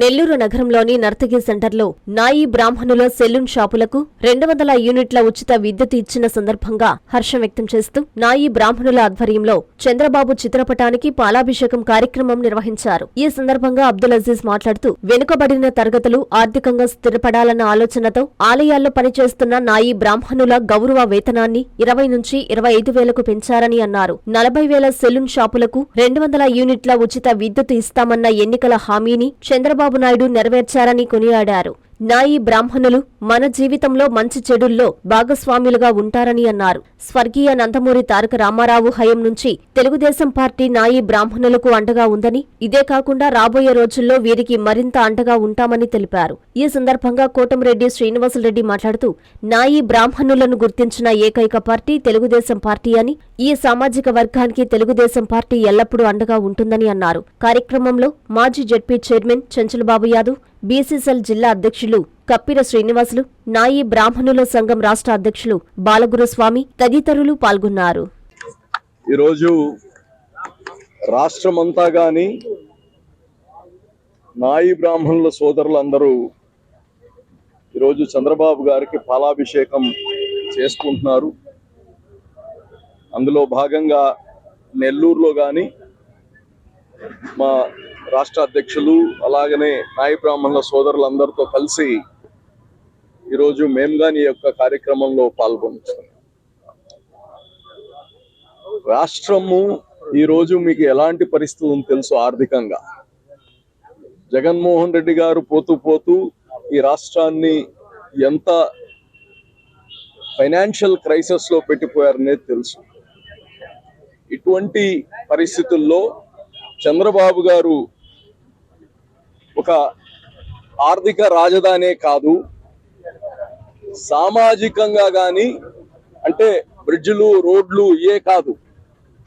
నెల్లూరు నగరంలోని నర్తకి సెంటర్లో నాయి బ్రాహ్మణుల సెలూన్ షాపులకు రెండు వందల యూనిట్ల ఉచిత విద్యుత్ ఇచ్చిన సందర్భంగా హర్షం వ్యక్తం చేస్తూ నాయి బ్రాహ్మణుల ఆధ్వర్యంలో చంద్రబాబు చిత్రపటానికి పాలాభిషేకం కార్యక్రమం నిర్వహించారు. ఈ సందర్భంగా అబ్దుల్ అజీజ్ మాట్లాడుతూ వెనుకబడిన తరగతులు ఆర్థికంగా స్థిరపడాలన్న ఆలోచనతో ఆలయాల్లో పనిచేస్తున్న నాయి బ్రాహ్మణుల గౌరవ వేతనాన్ని ఇరవై నుంచి ఇరవై ఐదు వేలకు పెంచారని అన్నారు. నలభై వేల సెలూన్ షాపులకు రెండు వందల యూనిట్ల ఉచిత విద్యుత్ ఇస్తామన్న ఎన్నికల హామీని చంద్రబాబు నాయుడు నెరవేర్చారని కొనియాడారు. నాయి బ్రాహ్మణులు మన జీవితంలో మంచి చెడుల్లో భాగస్వాములుగా ఉంటారని అన్నారు. స్వర్గీయ నందమూరి తారక రామారావు హయం నుంచి తెలుగుదేశం పార్టీ నాయి బ్రాహ్మణులకు అండగా ఉందని ఇదే కాకుండా రాబోయే రోజుల్లో వీరికి మరింత అండగా ఉంటామని తెలిపారు. ఈ సందర్భంగా కోటమిరెడ్డి శ్రీనివాసరెడ్డి మాట్లాడుతూ నాయి బ్రాహ్మణులను గుర్తించిన ఏకైక పార్టీ తెలుగుదేశం పార్టీ అని ఈ సామాజిక వర్గానికి తెలుగుదేశం పార్టీ ఎల్లప్పుడూ అండగా ఉంటుందని అన్నారు. కార్యక్రమంలో మాజీ ZP chairman Chenchalababu Yadav BCCL జిల్లా అధ్యక్షులు కప్పిర శ్రీనివాసులు నాయి బ్రాహ్మణుల సంఘం రాష్ట్ర అధ్యక్షులు బాలగురుస్వామి తదితరులు పాల్గొన్నారు. ఈరోజు రాష్ట్రమంతా కానీ నాయి బ్రాహ్మణుల సోదరులందరూ ఈరోజు చంద్రబాబు గారికి పాలాభిషేకం చేసుకుంటున్నారు. అందులో భాగంగా నెల్లూరులో కానీ మా రాష్ట్ర అధ్యక్షులు అలాగనే నాయి బ్రాహ్మణుల సోదరులందరితో కలిసి ఈరోజు మేము కానీ ఈ యొక్క కార్యక్రమంలో పాల్గొంటున్నాం రాష్ట్రము ఈ రోజు మీకు ఎలాంటి పరిస్థితి ఉంది తెలుసు ఆర్థికంగా. జగన్మోహన్ రెడ్డి గారు పోతూ పోతూ ఈ రాష్ట్రాన్ని ఎంత ఫైనాన్షియల్ క్రైసిస్లో పెట్టిపోయారనేది తెలుసు. ఇటువంటి పరిస్థితుల్లో చంద్రబాబు గారు ఒక ఆర్థిక రాజధానే కాదు సామాజికంగా కానీ అంటే బ్రిడ్జ్లు రోడ్లు ఏ కాదు.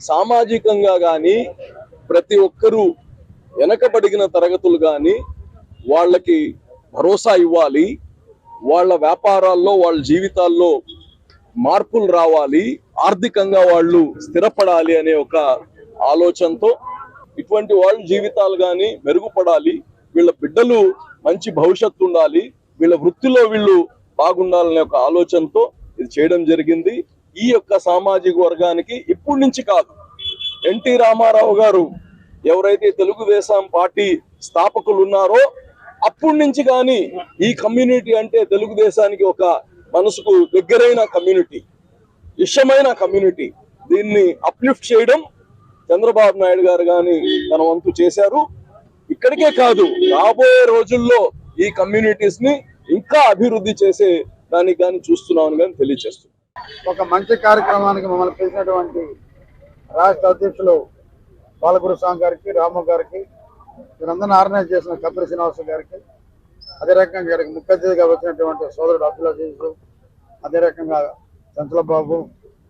సామాజికంగా కానీ ప్రతి ఒక్కరూ వెనకబడిన తరగతులు కానీ వాళ్ళకి భరోసా ఇవ్వాలి వాళ్ళ వ్యాపారాల్లో వాళ్ళ జీవితాల్లో మార్పులు రావాలి ఆర్థికంగా వాళ్ళు స్థిరపడాలి అనే ఒక ఆలోచనతో ఇటువంటి వాళ్ళ జీవితాలు కానీ మెరుగుపడాలి. వీళ్ళ బిడ్డలు మంచి భవిష్యత్తు ఉండాలి వీళ్ళ వృత్తిలో వీళ్ళు బాగుండాలనే ఒక ఆలోచనతో ఇది చేయడం జరిగింది. ఈ యొక్క సామాజిక వర్గానికి ఇప్పటి నుంచి కాదు. ఎన్టీ రామారావు గారు ఎవరైతే తెలుగుదేశం పార్టీ స్థాపకులు ఉన్నారో అప్పటి నుంచి కానీ ఈ కమ్యూనిటీ అంటే తెలుగుదేశానికి ఒక మనసుకు దగ్గరైన కమ్యూనిటీ ఇష్టమైన కమ్యూనిటీ. దీన్ని అప్లిఫ్ట్ చేయడం చంద్రబాబు నాయుడు గారు కానీ తన వంతు చేశారు. ఇక్కడికే కాదు రాబోయే రోజుల్లో ఈ కమ్యూనిటీస్ని ఇంకా అభివృద్ధి చేసే దానికి కానీ చూస్తున్నామని కానీ తెలియజేస్తున్నాం ఒక మంచి కార్యక్రమానికి మమ్మల్ని పిలిచినటువంటి రాష్ట్ర అధ్యక్షులు బాలగురు స్వామి గారికి రాము గారికి వీరందరిని ఆర్గనైజ్ చేసిన కపిల శ్రీనివాస గారికి అదే రకంగా గారికి ముఖ్య అతిథిగా వచ్చినటువంటి సోదరుడు అబ్దుల్ అజీజ్ అదే రకంగా చంచలబాబు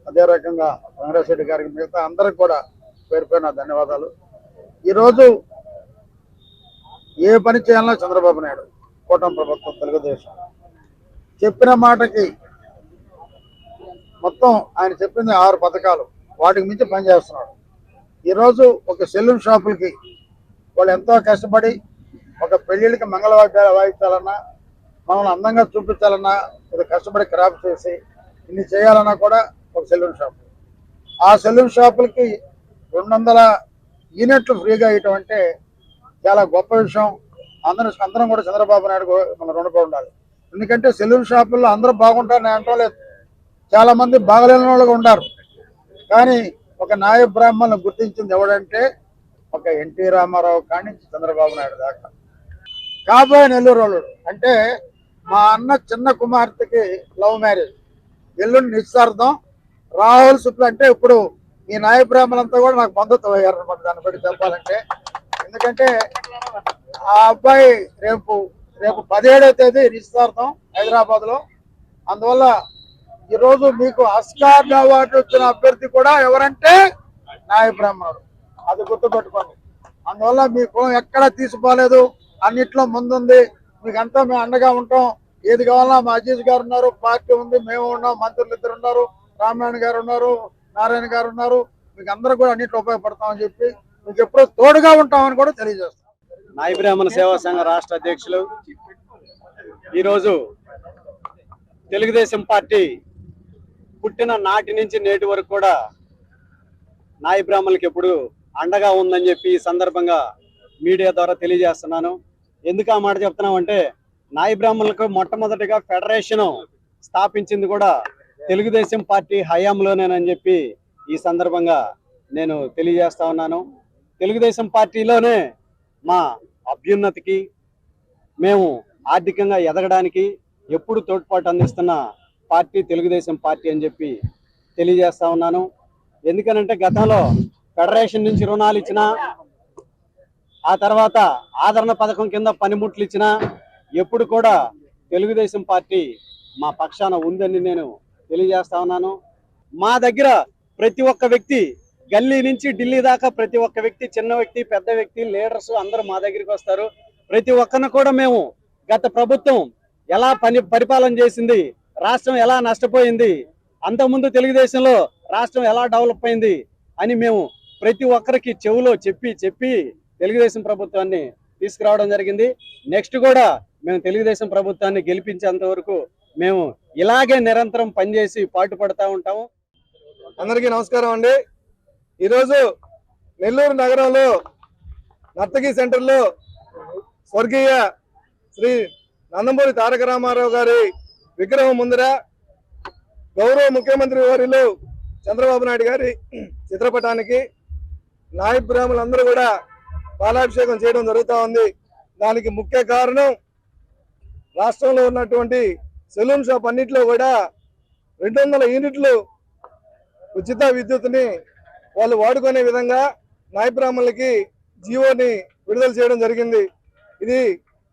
అదే రకంగా వెంకటేశ్వర గారికి మిగతా అందరికి కూడా పేరు ధన్యవాదాలు. ఈరోజు ఏ పని చేయాలన్నా చంద్రబాబు నాయుడు కూటమి ప్రభుత్వం తెలుగుదేశం. చెప్పిన మాటకి మొత్తం ఆయన చెప్పింది ఆరు పథకాలు. వాటికి మించి పనిచేస్తున్నాడు ఈరోజు ఒక సెలూన్ షాపులకి వాళ్ళు ఎంతో కష్టపడి ఒక పెళ్ళిళ్ళకి మంగళ వాయిద్యాలు వాయించాలన్నా మనల్ని అందంగా చూపించాలన్నా ఇది కష్టపడి క్రాప్ చేసి ఇన్ని చేయాలన్నా కూడా ఒక సెలూన్ షాప్. ఆ సెలూన్ షాపులకి రెండు వందల యూనిట్లు ఫ్రీగా ఇవ్వటం అంటే చాలా గొప్ప విషయం. అందరూ అందరం కూడా చంద్రబాబు నాయుడు కూడా మన రుణపడి ఉండాలి. ఎందుకంటే సెలూన్ షాపుల్లో అందరూ బాగుంటారు నేను అంటం లేదు. చాలా మంది బాగలేని వాళ్ళు ఉన్నారు కానీ ఒక నాయ బ్రాహ్మణులు గుర్తించింది ఎవడంటే ఒక ఎన్టీ రామారావు కాడి చంద్రబాబు నాయుడు దాకా. కాబోయే నెల్లూరు వాళ్ళు అంటే మా అన్న చిన్న కుమార్తెకి లవ్ మ్యారేజ్. ఎల్లుండి నిశ్చార్థం రాహుల్ శుక్ల అంటే ఇప్పుడు ఈ నాయ బ్రాహ్మణులంతా కూడా నాకు బంధుత్వం అయ్యారు అనమాట దాన్ని బట్టి చెప్పాలంటే ఎందుకంటే ఆ అబ్బాయి రేపు రేపు పదిహేడవ తేదీ నిశ్చార్థం హైదరాబాద్లో అందువల్ల ఈరోజు మీకు ఆస్కార్ అవార్డు వచ్చిన అభ్యర్థి కూడా ఎవరంటే నాయ బ్రాహ్మణుడు అది గుర్తుపెట్టుకోండి. అందువల్ల మీ కులం ఎక్కడ తీసుకోలేదు అన్నిట్లో ముందుంది. మీకు అంతా మేము అండగా ఉంటాం. ఏది కావాలన్నా మా అజీజ్ గారు ఉన్నారు పార్టీ ఉంది మేము ఉన్నాం మంత్రులు ఇద్దరు ఉన్నారు రామాయణ గారు ఉన్నారు నారాయణ గారు ఉన్నారు. మీకు అందరూ కూడా అన్నిట్లో ఉపయోగపడతామని చెప్పి మీకు ఎప్పుడూ తోడుగా ఉంటామని కూడా తెలియజేస్తాం. నాయ బ్రాహ్మణ సేవా సంఘ రాష్ట్ర అధ్యక్షులు ఈరోజు తెలుగుదేశం పార్టీ పుట్టిన నాటి నుంచి నేటి వరకు కూడా నాయ బ్రాహ్మణులకి ఎప్పుడు అండగా ఉందని చెప్పి ఈ సందర్భంగా మీడియా ద్వారా తెలియజేస్తున్నాను. ఎందుకు ఆ మాట చెప్తున్నామంటే నాయ బ్రాహ్మణులకు మొట్టమొదటిగా ఫెడరేషన్ స్థాపించింది కూడా తెలుగుదేశం పార్టీ హయాంలోనేనని చెప్పి ఈ సందర్భంగా నేను తెలియజేస్తా ఉన్నాను. తెలుగుదేశం పార్టీలోనే మా అభ్యున్నతికి మేము ఆర్థికంగా ఎదగడానికి ఎప్పుడు తోడ్పాటు అందిస్తున్న పార్టీ తెలుగుదేశం పార్టీ అని చెప్పి తెలియజేస్తా ఉన్నాను. ఎందుకనంటే గతంలో ఫెడరేషన్ నుంచి రుణాలు ఇచ్చినా ఆ తర్వాత ఆదరణ పథకం కింద పనిముట్లు ఇచ్చినా ఎప్పుడు కూడా తెలుగుదేశం పార్టీ మా పక్షాన ఉందని నేను తెలియజేస్తా ఉన్నాను. మా దగ్గర ప్రతి ఒక్క వ్యక్తి గల్లీ నుంచి ఢిల్లీ దాకా ప్రతి ఒక్క వ్యక్తి చిన్న వ్యక్తి పెద్ద వ్యక్తి లీడర్స్ అందరూ మా దగ్గరికి వస్తారు. ప్రతి ఒక్కరిని కూడా మేము గత ప్రభుత్వం ఎలా పని పరిపాలన చేసింది రాష్ట్రం ఎలా నష్టపోయింది అంతకుముందు తెలుగుదేశంలో రాష్ట్రం ఎలా డెవలప్ అయింది అని మేము ప్రతి ఒక్కరికి చెవులో చెప్పి చెప్పి తెలుగుదేశం ప్రభుత్వాన్ని తీసుకురావడం జరిగింది. నెక్స్ట్ కూడా మేము తెలుగుదేశం ప్రభుత్వాన్ని గెలిపించేంత వరకు మేము ఇలాగే నిరంతరం పనిచేసి పాటుపడతా ఉంటాము. అందరికీ నమస్కారం అండి. ఈరోజు నెల్లూరు నగరంలో నర్తకి సెంటర్లో స్వర్గీయ శ్రీ నందమూరి తారక రామారావు గారి విగ్రహం ముందర గౌరవ ముఖ్యమంత్రి వారిలో చంద్రబాబు నాయుడు గారి చిత్రపటానికి నాయక్ బ్రాహ్మణులందరూ కూడా పాలాభిషేకం చేయడం జరుగుతూ ఉంది. దానికి ముఖ్య కారణం రాష్ట్రంలో ఉన్నటువంటి సెలూన్ షాప్ అన్నింటిలో కూడా రెండు వందల యూనిట్లు ఉచిత విద్యుత్ని వాళ్ళు వాడుకునే విధంగా నాయబ్రాహ్మణులకి జీవోని విడుదల చేయడం జరిగింది. ఇది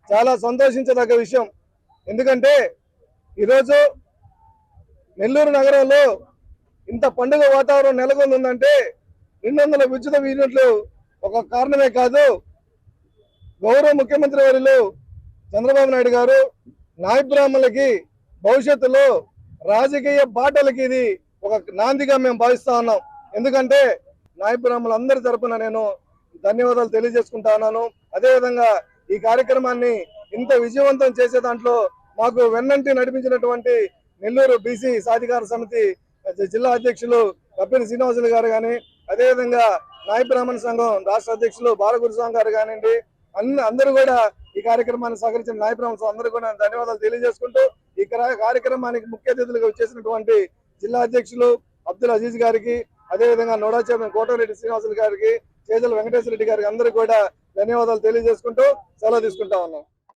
చాలా సంతోషించదగ్గ విషయం. ఎందుకంటే ఈరోజు నెల్లూరు నగరంలో ఇంత పండుగ వాతావరణం నెలకొని ఉందంటే రెండు వందల ఉచిత యూనిట్లు ఒక కారణమే కాదు గౌరవ ముఖ్యమంత్రి వారిలో చంద్రబాబు నాయుడు గారు నాయబ్రాహ్మణులకి భవిష్యత్తులో రాజకీయ బాటలకి ఇది ఒక నాందిగా మేము భావిస్తా ఉన్నాం. ఎందుకంటే నాయబ్రాహ్మణులు అందరి తరపున నేను ధన్యవాదాలు తెలియజేసుకుంటా ఉన్నాను. అదేవిధంగా ఈ కార్యక్రమాన్ని ఇంత విజయవంతం చేసే దాంట్లో మాకు వెన్నంటి నడిపించినటువంటి నెల్లూరు బీసీ సాధికార సమితి జిల్లా అధ్యక్షులు కప్పిన శ్రీనివాసులు గారు కానీ అదేవిధంగా నాయ బ్రాహ్మణ సంఘం రాష్ట్ర అధ్యక్షులు బాలగురుస్వామి గారు కానివ్వండి అన్ని అందరూ కూడా ఈ కార్యక్రమాన్ని సహకరించిన నాయ బ్రాహ్మణ సంఘం అందరూ కూడా ధన్యవాదాలు తెలియజేసుకుంటూ ఈ కార్య- కార్యక్రమానికి ముఖ్య అతిథులుగా వచ్చేసినటువంటి జిల్లా అధ్యక్షులు అబ్దుల్ అజీజ్ గారికి అదేవిధంగా నోడా చైర్మన్ కోటరెడ్డి శ్రీనివాసులు గారికి చేజల వెంకటేశ్వర రెడ్డి గారికి అందరికీ కూడా ధన్యవాదాలు తెలియజేసుకుంటూ సెలవు తీసుకుంటా ఉన్నాం.